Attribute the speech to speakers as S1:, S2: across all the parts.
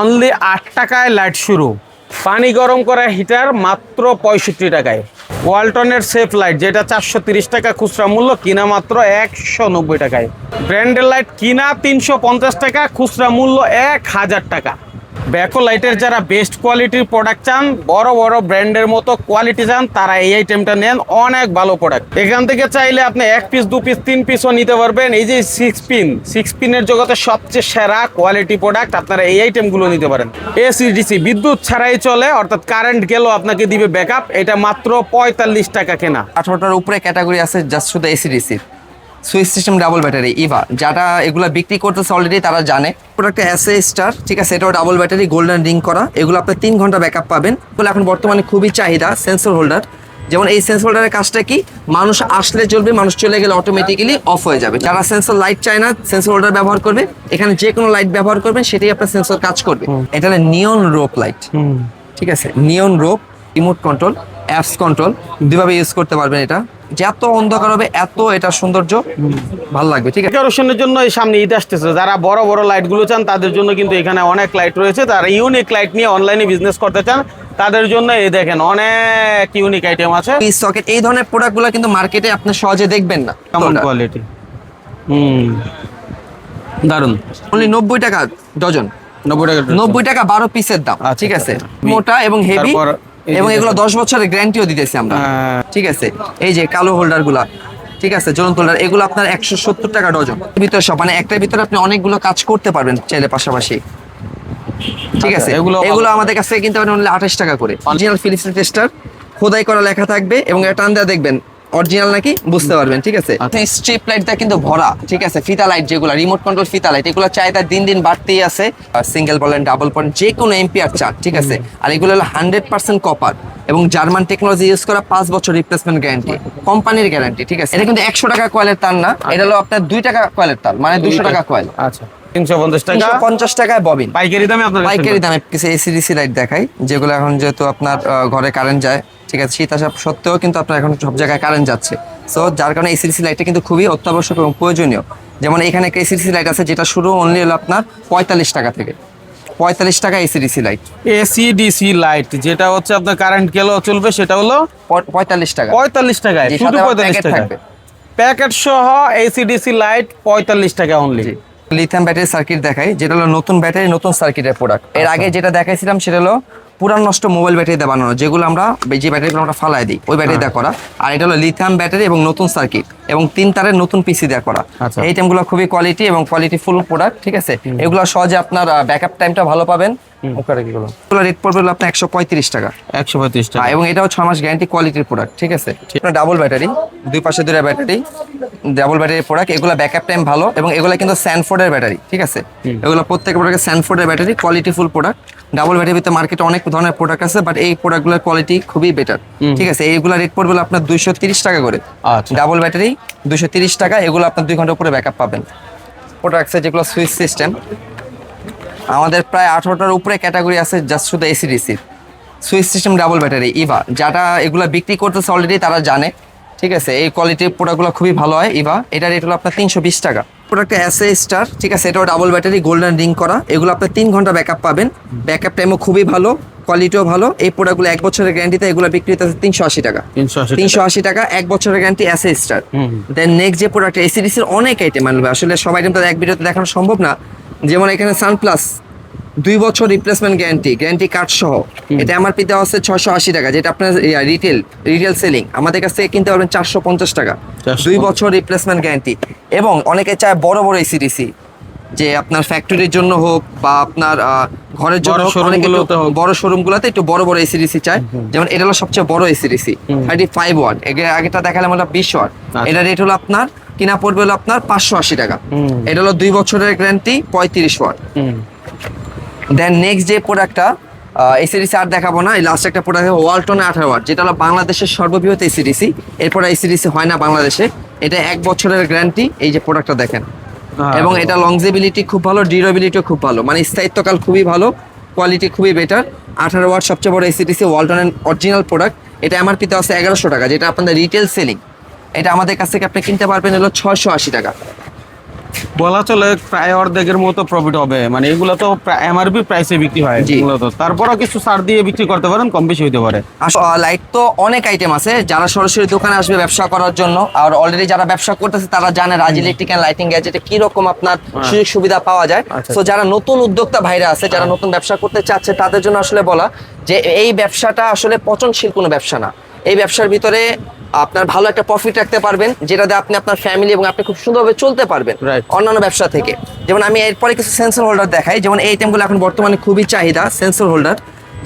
S1: Only আট টাকায় light শুরু। পানি গরম করা হিটার মাত্র পঁয়ষট্টি টাকায়। ওয়ালটনের সেফ লাইট, যেটা চারশো টাকা খুচরা মূল্য, কিনা মাত্র একশো নব্বই টাকায়। ব্র্যান্ডের লাইট কিনা তিনশো পঞ্চাশ টাকা, খুচরা মূল্য এক হাজার টাকা। ব্যাকো লাইটের যারা বেস্ট কোয়ালিটির প্রোডাক্ট চান, বড় বড় ব্র্যান্ডের মতো কোয়ালিটি চান, তারা এই আইটেমটা নেন। অনেক ভালো প্রোডাক্ট এখান থেকে চাইলে আপনি এক পিস দু পিস তিন পিসও নিতে পারবেন। এই যে সিক্স পিন সিক্স পিনের জগতে সবচেয়ে সেরা কোয়ালিটি প্রোডাক্ট আপনারা এই আইটেমগুলো নিতে পারেন। এসিডিসি বিদ্যুৎ ছাড়াই চলে, অর্থাৎ কারেন্ট গেলেও আপনাকে দিবে ব্যাকআপ এটা মাত্র পঁয়তাল্লিশ টাকা কেনা।
S2: আঠারোটার উপরে ক্যাটাগরি আছে জাস্ট শুধু এসিডিসির সুইচ সিস্টেম ডাবল ব্যাটারি ইভা যারা এগুলো বিক্রি করতেছে অলরেডি তারা জানে। প্রোডাক্টটা এ স্টার ঠিক আছে এটাও ডাবল ব্যাটারি গোল্ডেন রিং করা। এগুলো আপনার তিন ঘণ্টা ব্যাকআপ পাবেন। বলে এখন বর্তমানে খুবই চাহিদা সেন্সর হোল্ডার যেমন এই সেন্সর হোল্ডারের কাজটা কি মানুষ আসলে চলবে মানুষ চলে গেলে অটোমেটিক্যালি অফ হয়ে যাবে। যারা সেন্সর লাইট চায় না সেন্সর হোল্ডার ব্যবহার করবে। এখানে যে কোনো লাইট ব্যবহার করবেন সেটাই আপনার সেন্সর কাজ করবে। এটা নিয়ন রোপ লাইট ঠিক আছে neon rope remote control apps control দুইভাবে ইউজ করতে পারবেন এটা। যত অন্ধকার হবে এত এটা সৌন্দর্য ভালো লাগবে ঠিক আছে?
S1: ডেকোরেশনের জন্য এই সামনে ঈদ আসতেছে। যারা বড় বড় লাইটগুলো চান তাদের জন্য কিন্তু এখানে অনেক লাইট রয়েছে। তারা ইউনিক লাইট নিয়ে অনলাইনে বিজনেস করতে চান তাদের জন্য এই দেখেন অনেক ইউনিক আইটেম আছে।
S2: এই সকেট এই ধরনের প্রোডাক্টগুলো কিন্তু মার্কেটে আপনি সহজে দেখবেন না।
S1: কেমন কোয়ালিটি হুম। দারুণ
S2: অনলি নব্বই টাকা ডজন
S1: নব্বই টাকা
S2: নব্বই টাকা বারো পিসের দাম
S1: আচ্ছা,
S2: ঠিক আছে?
S1: আচ্ছা।
S2: মোটা এবং হেভি এবং এগুলো দশ বছরের গ্যারান্টিও দিতেছি আমরা।
S1: হ্যাঁ।
S2: ঠিক আছে? এই যে কালো হোল্ডারগুলা ঠিক আছে? জ্বলন্ত হোল্ডার এগুলো আপনার একশো সত্তর টাকা ডজন। ভিতরে সব মানে একটার ভিতরে আপনি অনেকগুলো কাজ করতে পারবেন চাইলে পাশাপাশি। ঠিক
S1: আচ্ছা,
S2: আছে?
S1: এগুলো
S2: এগুলো আমাদের কাছে কিনতে পারেন অনলি আঠাশ টাকা করে। অরিজিনাল ফিলিপস টেস্টার খোদাই করা লেখা থাকবে এবং এটা দেওয়া দেখবেন। অরিজিনাল নাকি? বুঝতে পারবেন ঠিক আছে?
S1: আচ্ছা।
S2: স্ট্রিপ লাইটটা কিন্তু ভরা ঠিক আছে? ফিতা লাইট যেগুলো রিমোট কন্ট্রোল ফিতা লাইট এগুলো চাহিদা দিন দিন বাড়তেই আছে। সিঙ্গেল বলেন ডাবল পয়েন্ট যে কোনো এমপিআর চান ঠিক আছে? আর এগুলো হলো হান্ড্রেড পার্সেন্ট কপার এবং জার্মান টেকনোলজি ইউজ করা পাঁচ বছর রিপ্লেসমেন্ট গ্যারান্টি কোম্পানির গ্যারান্টি ঠিক আছে? এটা কিন্তু একশো টাকা কয়েলের তার না এটা হলো আপনার দুই টাকা কয়েলের তার মানে দুশো টাকা কয়েল
S1: আচ্ছা তিনশো পঞ্চাশ টাকা?
S2: পঞ্চাশ টাকায় ববিন
S1: পাইকারি দামে আপনার
S2: পাইকারি দামে কিছু এসিডিসি লাইট দেখাই যেগুলো এখন যেহেতু আপনার ঘরে কারেন্ট যায় ঠিক আছে শীত আসা সত্ত্বেও কিন্তু আপনার এখন সব জায়গায় কারেন্ট যাচ্ছে। সো যার কারণে এসিডিসি লাইটটা কিন্তু খুবই অত্যাবশ্যক এবং প্রয়োজনীয়। যেমন এখানে একটা এসিডিসি লাইট আছে যেটা শুরু অনলি হলো আপনার পঁয়তাল্লিশ টাকা থেকে। পঁয়তাল্লিশ টাকা AC DC light
S1: AC DC light যেটা হচ্ছে আপনার কারেন্ট গেলেও চলবে সেটা হলো
S2: পঁয়তাল্লিশ টাকা।
S1: পঁয়তাল্লিশ টাকায় শুধু পঁয়তাল্লিশ টাকা প্যাকেট সহ এসি ডিসি লাইট পঁয়তাল্লিশ টাকা অনলি
S2: লিথিয়াম ব্যাটারি সার্কিট দেখাই যেটা হলো নতুন ব্যাটারি নতুন সার্কিটের প্রোডাক্টের আগে যেটা দেখাইছিলাম সেটা হলো পুরান নষ্ট মোবাইল ব্যাটারি দিয়ে বানানো যেগুলো আমরা যে ব্যাটারিগুলো আমরা ফালাই দিই ওই ব্যাটারি দেওয়া করা। আর এটা হলো লিথিয়াম ব্যাটারি এবং নতুন সার্কিট এবং তিন তারের নতুন পিসি দেওয়া করা।
S1: আচ্ছা।
S2: এই আইটেমগুলো খুবই কোয়ালিটি এবং কোয়ালিটি ফুল প্রোডাক্ট ঠিক আছে? এগুলো সহজে আপনার ব্যাকআপ টাইমটা ভালো পাবেন।
S1: ওখানে কি বলো
S2: এগুলো রেট পড়বে আপনার একশো পঁয়ত্রিশ টাকা।
S1: একশো পঁয়ত্রিশ টাকা।
S2: হ্যাঁ, এবং এটাও ছ মাস গ্যারান্টি কোয়ালিটির প্রোডাক্ট ঠিক আছে? আপনার ডাবল ব্যাটারি দুই পাশে দুটা ব্যাটারি ডাবল ব্যাটারি প্রোডাক্ট এগুলো ব্যাকআপ টাইম ভালো এবং এগুলো কিন্তু স্যানফোর্ডের ব্যাটারি ঠিক আছে? এগুলো প্রত্যেক প্রোডাক্টের স্যানফোর্ডের battery quality full product double battery ভিতরে মার্কেটে অনেক ধরনের প্রোডাক্ট আছে বাট এই প্রোডাক্টগুলোর কোয়ালিটি খুবই বেটার ঠিক আছে? এইগুলো রেট পড়বে আপনার দুইশো তিরিশ টাকা করে।
S1: আচ্ছা।
S2: ডাবল ব্যাটারি দুশো তিরিশ টাকা এগুলো আপনার দুই ঘণ্টা উপরে ব্যাকআপ পাবেন। প্রোডাক্টসে যেগুলো সুইচ সিস্টেম আমাদের প্রায় আঠারোটার উপরে ক্যাটাগরি আছে জাস্ট শুধু এসি এসিডিসির সুইচ সিস্টেম ডাবল ব্যাটারি ইভা যারা এগুলো বিক্রি করতেছে অলরেডি তারা জানে। ঠিক আছে এই কোয়ালিটির প্রোডাক্টগুলো খুবই ভালো হয় ইভা এটা রেট হলো আপনার তিনশো বিশ টাকা। প্রোডাক্টটা এস এ স্টার ঠিক আছে এটাও ডাবল ব্যাটারি গোল্ডেন রিং করা। এগুলো আপনার তিন ঘণ্টা ব্যাকআপ পাবেন। ব্যাকআপ টাইমও খুবই ভালো কোয়ালিটিও ভালো। এই প্রোডাক্টগুলো এক বছরের গ্যারান্টিতে এগুলো বিক্রি হতে তিনশো আশি টাকা।
S1: তিনশো আশি
S2: টাকা। এক বছরের guarantee S A star then next যে প্রোডাক্ট এসিডিসির অনেক আইটেম আনবে। আসলে সব আইটেম তো এক ভিডিওতে দেখানো সম্ভব না। যেমন এখানে সানপ্লাস দুই বছর রিপ্লেসমেন্ট গ্যারান্টি গ্যারান্টি কার্ড সহ। এটা আমার পিতা হচ্ছে ছশো আশি টাকা যেটা আপনার রিটেল রিটেল সেলিং আমাদের কাছ থেকে কিনতে পারবেন চারশো পঞ্চাশ টাকা। দুই বছর রিপ্লেসমেন্ট গ্যারান্টি এবং অনেকে চায় বড় বড় এসিডিসি যে আপনার ফ্যাক্টরির জন্য হোক বা আপনার ঘরের জন্য
S1: বড়
S2: হোক, একটু বড় শোরুম গুলোতে একটু বড় বড় এসিডিসি চায়। যেমন এটা হলো সবচেয়ে বড় AC DC thirty five watt আগেটা দেখালাম হলো বিশ ওয়াট
S1: আচ্ছা।
S2: এটা রেট হলো আপনার কিনা পড়বে হলো আপনার পাঁচশো আশি টাকা। এটা হলো দুই বছরের গ্যারান্টি পঁয়ত্রিশ ওয়াট। দেন নেক্সট যে প্রোডাক্টটা এসিডিসি আর দেখাবো না এই লাস্ট একটা প্রোডাক্ট ওয়ালটনে আঠারো ওয়াট যেটা হলো বাংলাদেশের সর্ববৃহৎ এসিডিসি এরপর এসিডিসি হয় না বাংলাদেশে এটা এক বছরের গ্যারান্টি এই যে প্রোডাক্টটা দেখেন।
S1: হ্যাঁ,
S2: এবং এটা লংজেবিলিটি খুব ভালো ডিউরেবিলিটিও খুব ভালো মানে স্থায়িত্বকাল খুবই ভালো কোয়ালিটি খুবই বেটার আঠারো ওয়াট সবচেয়ে বড় এসিডিসি ওয়ালটনের অরিজিনাল প্রোডাক্ট এটা এমআরপিতে আছে এগারোশো টাকা যেটা আপনাদের রিটেল সেলিং এটা আমাদের কাছ থেকে আপনি কিনতে পারবেন হলো ছয়শো আশি টাকা।
S1: বলা চলে প্রায় অর্ধেকের মতো প্রফিট হবে। মানে এগুলো তো এমআরপি প্রাইসে বিক্রি হয়। মূলত। তারপরও কিছু ছাড় দিয়ে বিক্রি করতে পারেন কম বেশি হইতে পারে।
S2: লাইট তো অনেক আইটেম আছে। যারা সরাসরি দোকানে আসবে ব্যবসা করার জন্য আর অলরেডি যারা ব্যবসা করতেছে তারা জানে রাজ ইলেকট্রিক অ্যান্ড লাইটিং গ্যাজেটে কি রকম আপনার সুযোগ সুবিধা পাওয়া যায়।
S1: আচ্ছা।
S2: তো যারা নতুন উদ্যোক্তা ভাইরা আছে যারা নতুন ব্যবসা করতে চাচ্ছে তাদের জন্য আসলে বলা যে এই ব্যবসাটা আসলে পচনশীল কোনো ব্যবসা না। এই ব্যবসার ভিতরে আপনার ভালো একটা প্রফিট রাখতে পারবেন যেটা দিয়ে আপনি আপনার ফ্যামিলি এবং আপনি খুব সুন্দরভাবে চলতে পারবেন অন্যান্য ব্যবসা থেকে। যেমন আমি এরপরে কিছু সেন্সর হোল্ডার দেখাই যেমন এই আইটেমগুলো এখন বর্তমানে খুবই চাহিদা সেন্সর হোল্ডার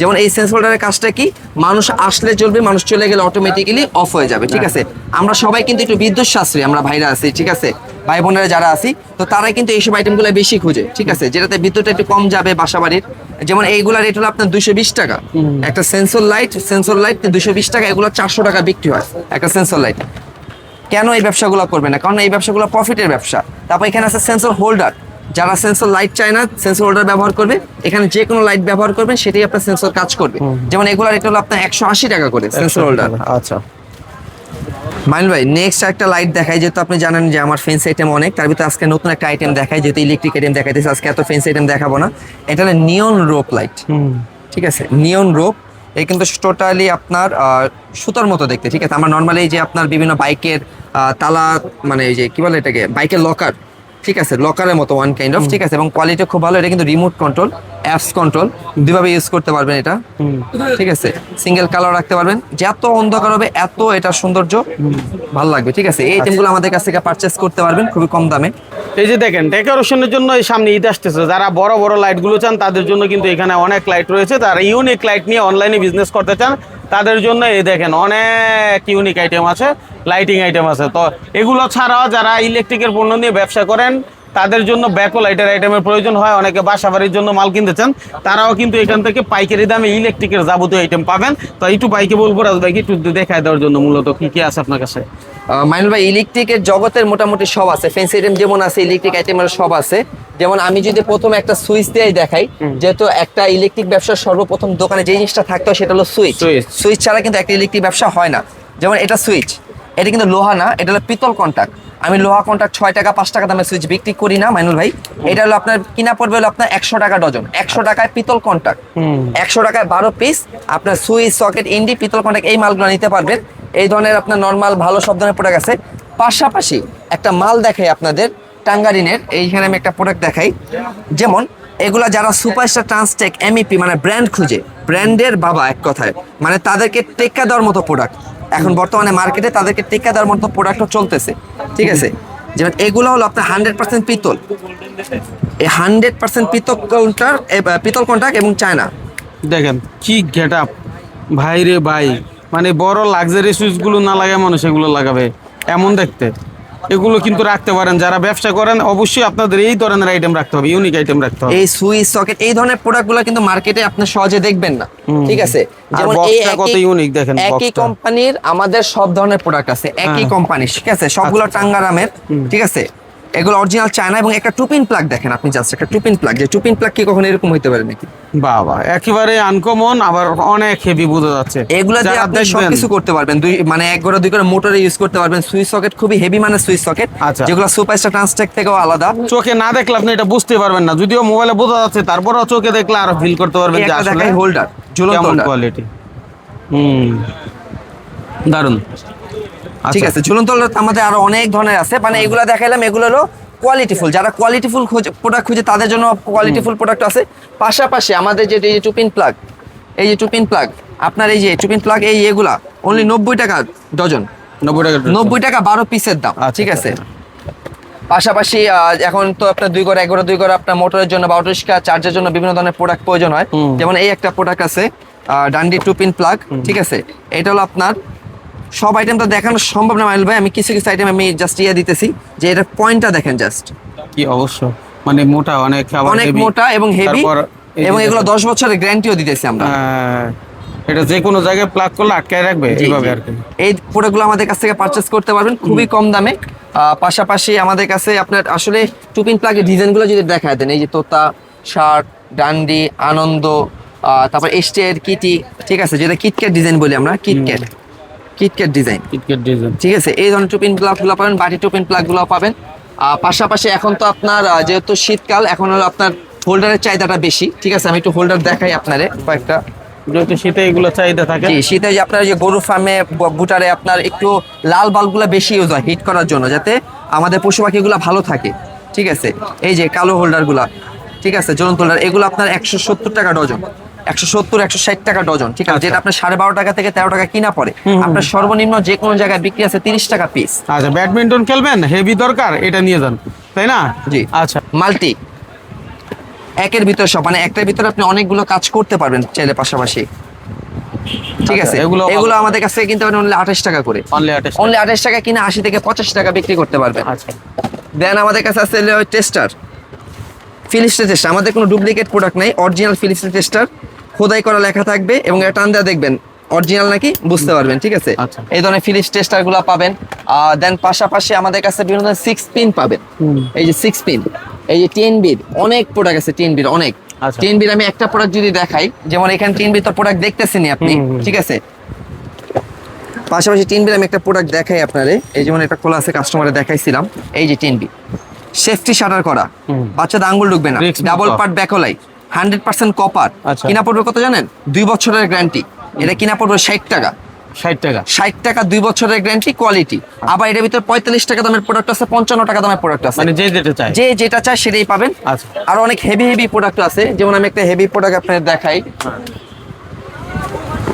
S2: যেমন এই সেন্সর হোল্ডারের কাজটা কি মানুষ আসলে চলবে মানুষ চলে গেলে অটোমেটিক্যালি অফ হয়ে যাবে ঠিক আছে? আমরা সবাই কিন্তু একটু বিদ্যুৎ সাশ্রয়ী আমরা ভাইরা আছি ঠিক আছে? ভাই বোনেরা যারা আছি তো তারাই কিন্তু এইসব আইটেমগুলো বেশি খুঁজে ঠিক আছে? যেটাতে বিদ্যুৎটা একটু কম যাবে বাসা বাড়ির যেমন এইগুলা রেট হলো আপনার দুশো বিশ টাকা। একটা সেন্সর লাইট সেন্সর লাইট দুশো বিশ টাকা এগুলো চারশো টাকা বিক্রি হয় একটা সেন্সর লাইট কেন এই ব্যবসাগুলো করবে না? কারণ এই ব্যবসাগুলো প্রফিটের ব্যবসা। তারপর এখানে আছে সেন্সর হোল্ডার যারা সেন্সর লাইট চায় না সেন্সর হোল্ডার ব্যবহার করবে। এখানে যে কোনো লাইট ব্যবহার করবেন সেটাই আপনার সেন্সর কাজ করবে। যেমন এগুলো রেট হলো আপনার একশো আশি টাকা করে সেন্সর হোল্ডার
S1: আচ্ছা।
S2: মাইল ভাই নেক্সট একটা লাইট দেখায় যেহেতু আপনি জানেন যে আমার ফেন্স আইটেম অনেক তার ভিতরে আজকে নতুন একটা আইটেম দেখায় যেহেতু ইলেকট্রিক আইটেম দেখাইতেছে আজকে এত ফেন্স আইটেম দেখাবো না। এটা হলো নিয়ন রোপ লাইট ঠিক আছে? নিয়ন রোপ এই কিন্তু টোটালি আপনার সুতার মতো দেখতে ঠিক আছে? আমার নর্মালি যে আপনার বিভিন্ন বাইকের তালা মানে এই যে কি বলে এটাকে? বাইকের লকার ঠিক আছে লকারের মতো ওয়ান কাইন্ড অফ ঠিক আছে এবং কোয়ালিটি খুব ভালো এটা কিন্তু রিমোট কন্ট্রোল অ্যাপস কন্ট্রোল দুইভাবে ইউজ করতে পারবেন এটা। ঠিক আছে সিঙ্গেল কালার রাখতে পারবেন। যত অন্ধকার হবে এত এটা সৌন্দর্য ভালো লাগবে ঠিক আছে। এই আইটেমগুলো আমাদের কাছ থেকে পারচেস করতে পারবেন খুবই কম দামে।
S1: এই যে দেখেন ডেকোরেশনের জন্য এই সামনে ঈদ আসতেছে। যারা বড় বড় লাইটগুলো চান তাদের জন্য কিন্তু এখানে অনেক লাইট রয়েছে। তারা ইউনিক লাইট নিয়ে অনলাইনে বিজনেস করতে চান। তাদের জন্য এই দেখেন অনেক ইউনিক আইটেম আছে লাইটিং আইটেম আছে। তো এগুলো ছাড়াও যারা ইলেকট্রিকের পণ্য নিয়ে ব্যবসা করেন, তাদের জন্য ব্যাকো লাইটের আইটেমের প্রয়োজন হয়। অনেকে বাসা বাড়ির জন্য মাল কিনতে চান তারাও কিন্তু এখান থেকে পাইকারি দামে ইলেকট্রিকের যাবতীয় আইটেম পাবেন। তো একটু বাইকে বলব, রাজ ভাইকে একটু দেখায় দেওয়ার জন্য মূলত কি কি আছে আপনার কাছে?
S2: মাইনুল ভাই ইলেকট্রিকের জগতের মোটামুটি সব আছে। ফেন্সি আইটেম যেমন আছে ইলেকট্রিক আইটেমের সব আছে। যেমন আমি যদি প্রথম একটা সুইচ দিয়ে দেখাই যেহেতু একটা ইলেকট্রিক ব্যবসার সর্বপ্রথম দোকানে যে জিনিসটা থাকতো সেটা হলো সুইচ সুইচ ছাড়া কিন্তু একটা ইলেকট্রিক ব্যবসা হয় না। যেমন এটা সুইচ এটা কিন্তু লোহা না এটা হলো পিতল কন্টাক্ট আমি লোহা কন্টাক্ট ছয় টাকা পাঁচ টাকা দামে সুইচ বিক্রি করি না মাইনুল ভাই। এটা হলো আপনার কিনা পড়বে হলো আপনার একশো টাকা ডজন। একশো টাকায় পিতল কন্টাক্ট একশো টাকায় বারো পিস আপনার সুইচ সকেট ইন্ডি পিতল কন্টাক্ট এই মালগুলো নিতে পারবেন। এই ধরনের আপনার নর্মাল ভালো সব ধরনের প্রোডাক্ট আছে। পাশাপাশি একটা মাল দেখাই আপনাদের টাঙ্গারিনের। এইখানে আমি একটা প্রোডাক্ট দেখাই। যেমন এগুলা যারা সুপারস্টার ট্রান্সটেক এমইপি মানে ব্র্যান্ড খুঁজে ব্র্যান্ডের বাবা এক কথায় মানে তাদেরকে টেক্কা দেওয়ার মতো প্রোডাক্ট এখন বর্তমানে মার্কেটে তাদেরকে টিকা দেওয়ার মতো প্রোডাক্টও চলতেছে, ঠিক আছে? যেমন এগুলো হলো আপনার হান্ড্রেড পার্সেন্ট পিতল। এই হান্ড্রেড পার্সেন্ট পিতল কন্ট্রাক্ট পিতল কন্ট্রাক্ট এবং চায়না?
S1: দেখেন, কি গেট আপ ভাই রে ভাই মানে বড় লাক্সারি সুইচগুলো না লাগায় মানুষ এগুলো লাগাবে, এমন দেখতে। এগুলো কিন্তু রাখতে পারেন। যারা ব্যবসা করেন অবশ্যই আপনাদের এই ধরনের আইটেম রাখতে হবে ইউনিক আইটেম রাখতে হবে।
S2: এই সুইচ সকেট এই ধরনের প্রোডাক্টগুলো কিন্তু মার্কেটে আপনি সহজে দেখবেন না। ঠিক আছে? যেমন এই
S1: কত ইউনিক দেখেন
S2: একই কোম্পানির আমাদের সব ধরনের প্রোডাক্ট আছে একই
S1: হ্যাঁ।
S2: কোম্পানি ঠিক আছে? সবগুলো টাঙ্গারামের ঠিক আছে? এগুলো অরিজিনাল চায়না এবং একটা টুপিন প্লাগ দেখেন আপনি জাস্ট একটা টুপিন প্লাগ যে টুপিন প্লাগ কি কখনো এরকম হইতে পারে নাকি?
S1: বাবা একেবারে আনকমন আবার অনেক হেভি বোঝা যাচ্ছে।
S2: এগুলা দিয়ে আপনি সবকিছু করতে পারবেন। দুই মানে এক ঘরে দুই ঘরে মোটরে ইউজ করতে পারবেন। সুইচ সকেট খুবই হেভি মানে সুইচ সকেট
S1: আচ্ছা।
S2: যেগুলো সুপারস্টার ট্রান্সটেক থেকেও আলাদা।
S1: চোখে না দেখলে আপনি এটা বুঝতে পারবেন না। যদিও মোবাইলে বোঝা যাচ্ছে তারপরেও চোখে দেখলে আরও ফিল করতে পারবেন যে আসলে
S2: হোল্ডার ঝুলন্ত
S1: কোয়ালিটি হুম। দারুণ
S2: ঠিক আছে ঝুলন্ত আমাদের আরও অনেক ধরনের আছে। মানে এগুলো দেখাইলাম এগুলো হলো কোয়ালিটিফুল যারা কোয়ালিটিফুল প্রোডাক্ট খুঁজে তাদের জন্য কোয়ালিটিফুল প্রোডাক্ট আছে। পাশাপাশি আমাদের যে এই যে টুপিন প্লাগ এই যে টুপিন প্লাগ আপনার এই যে টুপিন প্লাগ এই এগুলা অনলি নব্বই টাকা ডজন।
S1: নব্বই টাকা
S2: নব্বই টাকা বারো পিসের দাম
S1: আচ্ছা,
S2: ঠিক আছে।
S1: আচ্ছা।
S2: পাশাপাশি এখন তো আপনার দুই ঘর এগারো দুই ঘর আপনার মোটরের জন্য বা অটো রিক্সা চার্জের জন্য বিভিন্ন ধরনের প্রোডাক্ট প্রয়োজন হয়। যেমন এই একটা প্রোডাক্ট আছে ডান্ডি টু পিন প্লাগ ঠিক আছে। এটা হলো আপনার সব আইটেম তো দেখানো সম্ভব না মাইল ভাই। আমি কিছু কিছু আইটেম আমি জাস্ট ইয়ে দিতেছি যে এটা পয়েন্টটা দেখেন জাস্ট
S1: কি অবশ্য? মানে মোটা অনেক
S2: অনেক মোটা এবং হেভি এবং এগুলো দশ বছরের গ্যারান্টিও দিতেছি আমরা।
S1: হ্যাঁ, এটা যে কোনো জায়গায় প্লাগ করলে আটকায় রাখবে এইভাবে। আর কি।
S2: এই প্রোডাক্টগুলো আমাদের কাছ থেকে পারচেস করতে পারবেন খুবই কম দামে। পাশাপাশি আমাদের কাছে আপনার আসলে টুপিন প্লাগের ডিজাইনগুলো যদি দেখায় দেন এই যে তোতা শার্ট ডান্ডি আনন্দ তারপর এস্টের কিটি ঠিক আছে যেটা কিটক্যাট ডিজাইন বলি আমরা KitKat KitKat design
S1: KitKat design
S2: ঠিক আছে এই ধরনের টুপিন প্লাগগুলো পাবেন বাটি টুপিন প্লাগগুলো পাবেন। পাশাপাশি এখন তো আপনার যেহেতু শীতকাল এখন আপনার হোল্ডারের চাহিদাটা বেশি। ঠিক আছে আমি একটু হোল্ডার দেখাই আপনারে কয়েকটা।
S1: যেহেতু শীতে এগুলো চাহিদা থাকে।
S2: শীতে যে আপনার যে গরু ফার্মে বুটারে আপনার একটু লাল বাল্বগুলো বেশি ইউজ হয় হিট করার জন্য যাতে আমাদের পশু পাখিগুলো ভালো থাকে। ঠিক আছে এই যে কালো হোল্ডারগুলা ঠিক আছে জ্বলন্ত হোল্ডার এগুলো আপনার একশো সত্তর টাকা ডজন। একশো সত্তর একশো ষাট টাকা ডজন ঠিক আছে? যেটা আপনার সাড়ে বারো টাকা থেকে তেরো টাকা কিনা পড়ে। আপনার সর্বনিম্ন যে কোনো জায়গায় বিক্রি আছে তিরিশ টাকা পিস
S1: আচ্ছা ব্যাডমিন্টন খেলবেন? হেভি দরকার? এটা নিয়ে যান। তাই না?
S2: জি।
S1: আচ্ছা।
S2: মাল্টি। একের ভিতরে সব মানে একটার ভিতরে আপনি অনেকগুলো কাজ করতে পারবেন চাইলে পাশাপাশি। ঠিক
S1: আচ্ছা,
S2: আছে?
S1: এগুলো
S2: এগুলো আমাদের কাছ থেকে কিনতে পারেন অনলি আঠাশ টাকা করে।
S1: অনলি আঠাশ
S2: টাকা। কিনে আশি থেকে পঁচাশ টাকা বিক্রি করতে পারবেন।
S1: আচ্ছা।
S2: দেন আমাদের কাছে আছে টেস্টার ফিলিপস টেস্টার আমাদের কোনো ডুপ্লিকেট প্রোডাক্ট নাই অরিজিনাল ফিলিপস টেস্টার খোদাই করা লেখা থাকবে এবং এটা টান দেওয়া দেখবেন। অরিজিনাল নাকি? বুঝতে পারবেন ঠিক আছে?
S1: আচ্ছা।
S2: এই ধরনের ফিলিপস টেস্টারগুলো পাবেন। দেন পাশাপাশি আমাদের কাছে বিভিন্ন ধরনের সিক্স পিন পাবেন। এই যে সিক্স পিন এই যে টেন বির অনেক প্রোডাক্ট আছে টেন বির অনেক।
S1: আচ্ছা।
S2: টেন বির আমি একটা প্রোডাক্ট যদি দেখাই যেমন এখানে টেন বির তো প্রোডাক্ট দেখতেছেনি আপনি। ঠিক আছে? পাশাপাশি টিন বির আমি একটা প্রোডাক্ট দেখাই আপনারে। এই যেমন একটা খোলা আছে কাস্টমারে দেখাইছিলাম। এই যে টিন বি সেফটি শাটার করা। বাচ্চাদের আঙ্গুল ঢুকবে না। ডাবল। পার্ট ব্যাকলাই হান্ড্রেড পার্সেন্ট কপার।
S1: আচ্ছা।
S2: কিনা পড়বে কত জানেন? দুই বছরের গ্যারান্টি। এটা কিনা পড়বে ষাট টাকা।
S1: ষাট টাকা।
S2: ষাট টাকা দুই বছরের গ্যারান্টি কোয়ালিটি আবার এটার ভিতরে পঁয়তাল্লিশ টাকা দামের প্রোডাক্ট আছে পঞ্চান্ন টাকা দামের প্রোডাক্ট আছে।
S1: মানে যে যেটা চাই
S2: যে যেটা চায় সেটাই পাবেন।
S1: আচ্ছা।
S2: আর অনেক হেভি হেভি প্রোডাক্ট আছে। যেমন আমি একটা হেভি প্রোডাক্ট আপনাদের দেখাই।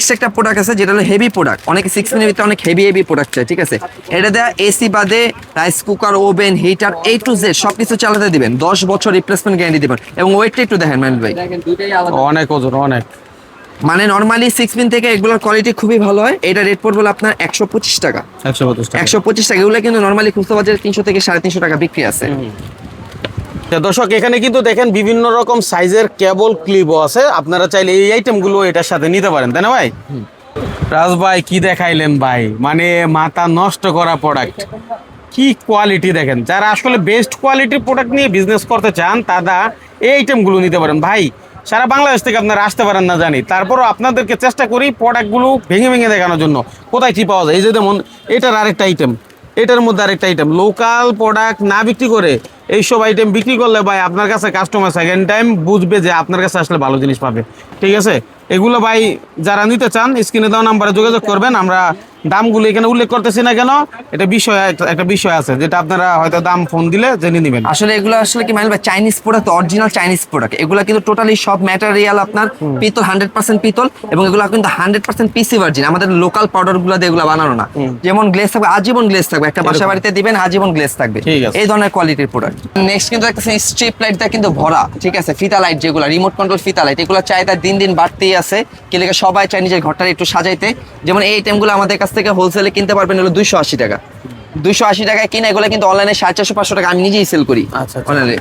S2: Next একটা প্রোডাক্ট আছে যেটা হলো হেভি প্রোডাক্ট অনেক সিক্স মিনিটের ভিতরে অনেক হেভি হেভি প্রোডাক্ট চাই ঠিক আছে? এটা দেওয়া এসি বাদে rice cooker oven heater A to Z সব কিছু চালাতে দিবেন। দশ বছর রিপ্লেসমেন্ট গ্যারান্টি দিবেন এবং ওয়েটটা একটু দেখেন ম্যান ভাই।
S1: অনেক ওজন অনেক।
S2: মানে নর্মালি সিক্স পিন থেকে এগুলোর কোয়ালিটি খুবই ভালো হয়। এটা রেট পড়বে আপনার একশো পঁচিশ টাকা।
S1: একশো পঁচিশ টাকা।
S2: একশো পঁচিশ টাকা। এগুলো কিন্তু নর্মালি খুচরা বাজারে তিনশো থেকে সাড়ে তিনশো টাকা বিক্রি আছে।
S1: দর্শক, এখানে কিন্তু দেখেন বিভিন্ন রকম সাইজের কেবল ক্লিপও আছে। আপনারা চাইলে এই আইটেমগুলো এটার সাথে নিতে পারেন, তাই না ভাই? রাজ ভাই, কি দেখাইলেন ভাই? মানে মাথা নষ্ট করা প্রোডাক্ট কি কোয়ালিটি দেখেন? যারা আসলে বেস্ট কোয়ালিটির প্রোডাক্ট নিয়ে বিজনেস করতে চান, তারা এই আইটেমগুলো নিতে পারেন। ভাই, সারা বাংলাদেশ থেকে আপনারা আসতে পারেন না জানি। তারপরও আপনাদেরকে চেষ্টা করি প্রোডাক্টগুলো ভেঙে ভেঙে দেখানোর জন্য। কোথায় কি পাওয়া যায়? এই যে যেমন এটার আরেকটা আইটেম এটার মধ্যে আরেকটা আইটেম লোকাল প্রোডাক্ট না বিক্রি করে এইসব আইটেম বিক্রি করলে ভাই আপনার কাছে কাস্টমার সেকেন্ড টাইম বুঝবে যে আপনার কাছে আসলে ভালো জিনিস পাবে। ঠিক আছে? এগুলো ভাই যারা নিতে চান স্ক্রিনে দেওয়া নাম্বারে যোগাযোগ করবেন, আমরা দামগুলো এখানে উল্লেখ করতেছি না কেন এটা বিষয় একটা- বিষয় আছে যেটা আপনারা হয়তো দাম ফোন দিলে জেনে নেবেন।
S2: আসলে এগুলো আসলে কি মানে Chinese product original Chinese product এগুলো কিন্তু টোটালি সব ম্যাটেরিয়াল আপনার পিতল হান্ড্রেড পার্সেন্ট পিতল এবং এগুলো কিন্তু হান্ড্রেড পার্সেন্ট পিসি ভার্জিন আমাদের লোকাল পাউডারগুলো দিয়ে এগুলো বানানো না। যেমন গ্লেস থাকবে আজীবন গ্লেস থাকবে। একটা বাসা বাড়িতে দিবেন আজীবন গ্লেস থাকবে। এই ধরনের কোয়ালিটির প্রোডাক্ট নেক্সট কিন্তু একটা স্ট্রিপ লাইট দিয়ে কিন্তু ভরা ঠিক আছে? ফিতা লাইট যেগুলো রিমোট কন্ট্রোল ফিতা লাইট এগুলো চাহিদা দিন দিন বাড়তেই আছে। কি লেগে সবাই চায় নিজের ঘরটা একটু সাজাইতে। যেমন এই আইটেমগুলো আমাদের কাছ থেকে হোলসেলে কিনতে পারবেন হলো দুইশো আশি টাকা। দুইশো আশি টাকায় কিনে এগুলো কিন্তু অনলাইনে সাড়ে চারশো পাঁচশো টাকা আমি নিজেই সেল করি।
S1: আচ্ছা, আচ্ছা।
S2: অনলাইনে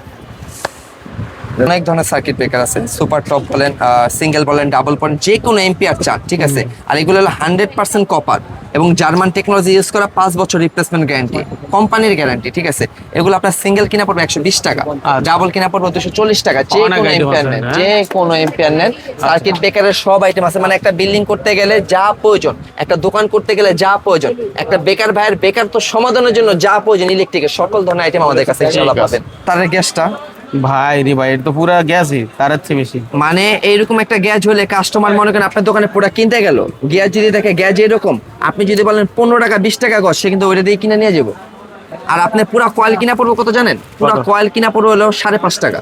S2: অনেক ধরনের সার্কিট ব্রেকার আছে সুপার টপ বলেন সিঙ্গেল বলেন ডাবল বলেন যে কোনো এম্পিয়ার চার ঠিক আছে আর এগুলো হলো হান্ড্রেড পার্সেন্ট কপার এবং জার্মান টেকনোলজি ইউজ করা পাঁচ বছর রিপ্লেসমেন্ট গ্যারান্টি কোম্পানির গ্যারান্টি ঠিক আছে এগুলো আপনার সিঙ্গেল কিনা পড়বে একশো বিশ টাকা
S1: আচ্ছা।
S2: ডাবল কিনা পড়বে দুশো চল্লিশ টাকা যে কোনো এম্পিয়ার নেন? যে কোনো এম্পিয়ার নেন সার্কিট ব্রেকারের সব আইটেম আছে মানে একটা বিল্ডিং করতে গেলে যা প্রয়োজন একটা দোকান করতে গেলে যা প্রয়োজন একটা বেকার ভাইয়ের বেকার তো সমাধানের জন্য যা প্রয়োজন ইলেকট্রিকের সকল ধরনের আইটেম আমাদের কাছে। পাবেন তারের গ্যাসটা
S1: ভাই রে ভাই এটা তো পুরো গ্যাসই তার চেয়ে বেশি।
S2: মানে এইরকম একটা গ্যাস হলে কাস্টমার মনে করেন আপনার দোকানে পুরো কিনতে গেল গ্যাস যদি দেখে গ্যাস এরকম আপনি যদি বলেন পনেরো টাকা বিশ টাকা গছ সে কিন্তু ওইটা দিয়ে কিনে নিয়ে যাব। আর আপনি পুরো কয়েল কিনা পড়ব কত জানেন? পুরো কয়েল কিনা পড়ব হলো সাড়ে পাঁচ টাকা।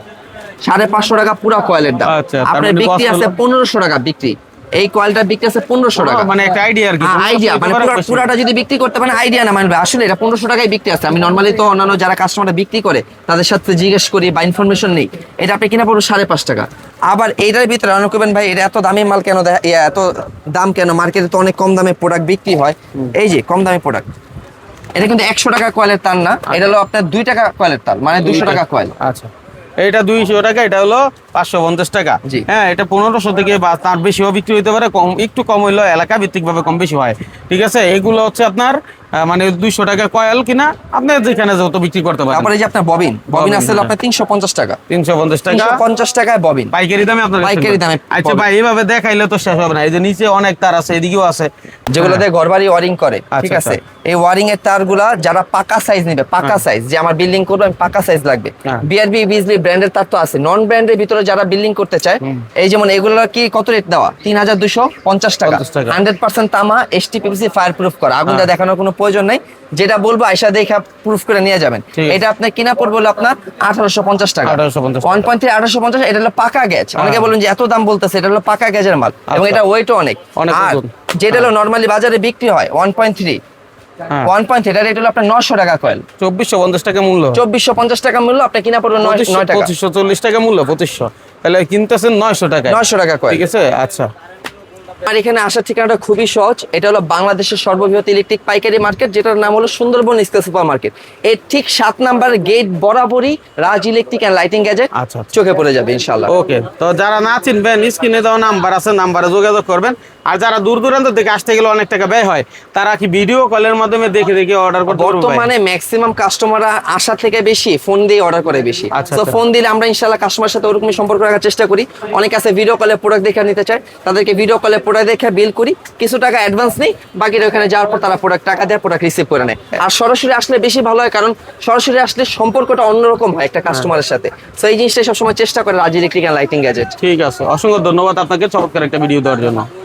S2: সাড়ে পাঁচশো টাকা পুরো কয়েলের দাম।
S1: আচ্ছা,
S2: আপনার
S1: মানে
S2: বিক্রি আছে পনেরোশো টাকা বিক্রি। এই কয়েলটা বিক্রি আছে পনেরোশো টাকা।
S1: মানে একটা আইডিয়া আর কি
S2: আইডিয়া মানে পুরা-
S1: বেশি।
S2: পুরাটা যদি বিক্রি করতে পারেন আইডিয়া না মানবে আসলে এটা পনেরোশো টাকায় বিক্রি আছে। আমি নর্মালি তো অন্যান্য যারা কাস্টমাররা বিক্রি করে তাদের সাথে জিজ্ঞেস করি বা ইনফরমেশন নেই। এটা আপনি কিনা পড়ব সাড়ে পাঁচ টাকা। আবার এইটার ভিতরে অনেক করবেন ভাই এটা এত দামি মাল কেন দেয়? এত দাম কেন? মার্কেটে তো অনেক কম দামে প্রোডাক্ট বিক্রি হয়। এই যে কম দামে প্রোডাক্ট এটা কিন্তু একশো টাকা কয়েলের তার না। এটা হলো আপনার দুই টাকা কয়েলের তার মানে দুশো টাকা। কয়েল
S1: আচ্ছা। এটা দুইশো টাকা এটা হলো পাঁচশো পঞ্চাশ টাকা। হ্যাঁ এটা পনেরোশো থেকে বা তার বেশিও বিক্রি হতে পারে কম একটু কম হইলেও এলাকা ভিত্তিক ভাবে কম বেশি হয়। ঠিক আছে? এগুলো হচ্ছে আপনার মানে দুইশো টাকা কয়েল কিনা আপনি যেখানে যত বিক্রি করতে পারেন।
S2: তারপরে এই যে আপনার ববিন ববিন আসলে
S1: হ্যাঁ।
S2: আপনার তিনশো পঞ্চাশ টাকা।
S1: তিনশো পঞ্চাশ টাকা।
S2: পঞ্চাশ টাকায় ববিন।
S1: পাইকারি দামে আপনার
S2: পাইকারি দামে
S1: আচ্ছা ভাই এইভাবে দেখাইলে তো শেষ হবে না। এই যে নিচে অনেক তার আছে এদিকেও আছে।
S2: যেগুলো দিয়ে ঘর বাড়ি ওয়ারিং করে। ঠিক
S1: আচ্ছা,
S2: আছে?
S1: আচ্ছা।
S2: এই ওয়ারিং এর তারগুলা যারা পাকা সাইজ নেবে পাকা সাইজ যে আমার বিল্ডিং করব আমি পাকা সাইজ লাগবে।
S1: হ্যাঁ।
S2: বিআরবি বিজলি ব্র্যান্ডের তার তো আছে। নন ব্র্যান্ডের ভিতরে যারা বিল্ডিং করতে চায় এই যেমন এগুলো কি কত রেট দেওয়া? তিন হাজার দুশো পঞ্চাশ টাকা। হান্ড্রেড পার্সেন্ট তামা এসটি পিপিসি ফায়ার প্রুফ করা। আগুনটা
S1: হ্যাঁ।
S2: দেখানোর কোনো প্রয়োজন নেই। যেটা বলব আয়সা দেখে প্রুফ করে নিয়ে যাবেন। এটা আপনার কিনা পড়বে হলো আপনার আঠারোশো পঞ্চাশ টাকা।
S1: 1850
S2: ওয়ান পয়েন্ট থ্রি আঠারোশো পঞ্চাশ এটা হলো পাকা গ্যাজ অনেকে
S1: হ্যাঁ।
S2: বলুন যে এত দাম বলতেছে এটা হলো পাকা গ্যাজের মাল। এবং
S1: আচ্ছা।
S2: এটা ওয়েটও অনেক। আর যেটা হলো নর্মালি বাজারে বিক্রি হয় ওয়ান পয়েন্ট থ্রি
S1: হ্যাঁ
S2: ওয়ান পয়েন্ট থ্রি রেট হলো আপনার নশো টাকা কয়েল
S1: চব্বিশশো পঞ্চাশ টাকা মূল্য।
S2: চব্বিশশো পঞ্চাশ টাকা মূল্য আপনি কিনা পড়বে নয় টাকা।
S1: পঁচিশশো চল্লিশ টাকা মূল্য পঁচিশশো। তাহলে কিনতেছেন নয়শো টাকা
S2: নয়শো টাকা কয়েল
S1: ঠিক আছে? আচ্ছা।
S2: আর এখানে আসার ঠিকানাটা খুবই সহজ এটা হলো বাংলাদেশের সর্ববৃহৎ ইলেকট্রিক পাইকারি মার্কেট যেটার নাম হলো সুন্দরবন স্কেল সুপার মার্কেট এর ঠিক সাত নাম্বার গেট বরাবরই Raj electric and lighting gadget
S1: আচ্ছা, আচ্ছা।
S2: চোখে পড়ে যাবে ইনশাল্লাহ
S1: ওকে তো যারা না চিনবেন স্ক্রিনে দেওয়া নাম্বার আছে নাম্বারে যোগাযোগ করবেন আর যারা দূর দূরান্ত থেকে আসতে গেলে অনেক টাকা ব্যয় হয় তারা কি ভিডিও কলের মাধ্যমে দেখে দেখে অর্ডার করতে?
S2: বর্তমানে ম্যাক্সিমাম কাস্টমাররা আসা থেকে বেশি ফোন দিয়ে অর্ডার করে বেশি
S1: আচ্ছা,
S2: তো
S1: আচ্ছা।
S2: ফোন দিলে আমরা ইনশাল্লাহ কাস্টমার সাথে ওরকমই সম্পর্ক রাখার চেষ্টা করি অনেক আছে ভিডিও কলে প্রোডাক্ট দেখে নিতে চায় তাদেরকে ভিডিও কলে প্রোডাক্ট দেখে বিল করি, কিছু টাকা অ্যাডভান্স নেই, বাকিটা ওখানে যাওয়ার পর তারা প্রোডাক্ট টাকা দেয় প্রোডাক্ট রিসিভ করে নেয়। আর সরাসরি আসলে বেশি ভালো হয় কারণ সরাসরি আসলে সম্পর্কটা অন্যরকম হয় একটা কাস্টমারের সাথে। তো এই জিনিসটাই সবসময় চেষ্টা করে রাজি ইলেকট্রিক লাইটিং গ্যাজেট
S1: ঠিক আছে, অসংখ্য ধন্যবাদ আপনাকে চমৎকার একটা ভিডিও দেওয়ার জন্য।